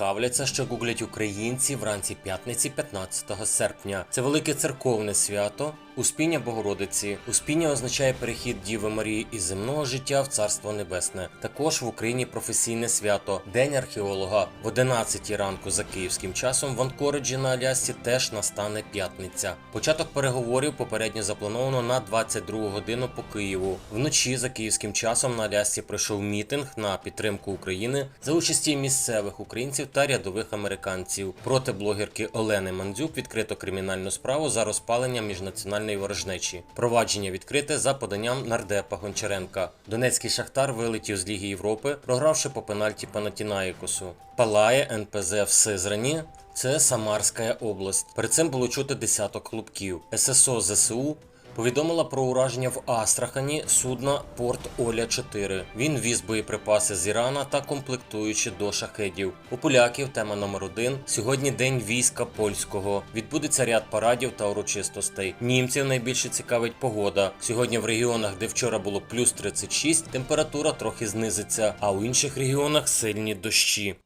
Кавляться, що гуглять українці вранці п'ятниці 15 серпня. Це велике церковне свято. Успіння Богородиці. Успіння означає перехід Діви Марії із земного життя в Царство Небесне. Також в Україні професійне свято День археолога. В 11 ранку за київським часом в Анкориджі на Алясці теж настане п'ятниця. Початок переговорів попередньо заплановано на 22 годину по Києву. Вночі за київським часом на Алясці пройшов мітинг на підтримку України за участі місцевих українців та рядових американців. Проти блогерки Олени Мандзюк відкрито кримінальну справу за розпалення міжнаціональної ворожнечі. Провадження відкрите за поданням нардепа Гончаренка. Донецький шахтар вилетів з Ліги Європи, програвши по пенальті Панатінаїкосу. Палає НПЗ в Сизрані. Це Самарська область. Перед цим було чути десяток клубків. ССО ЗСУ повідомила про ураження в Астрахані судна Порт Оля 4 Він віз боєприпаси з Ірана та комплектуючи до шахедів. У поляків тема номер один. Сьогодні день війська польського. Відбудеться ряд парадів та урочистостей. Німців найбільше цікавить погода. Сьогодні в регіонах, де вчора було плюс 36, температура трохи знизиться, а у інших регіонах сильні дощі.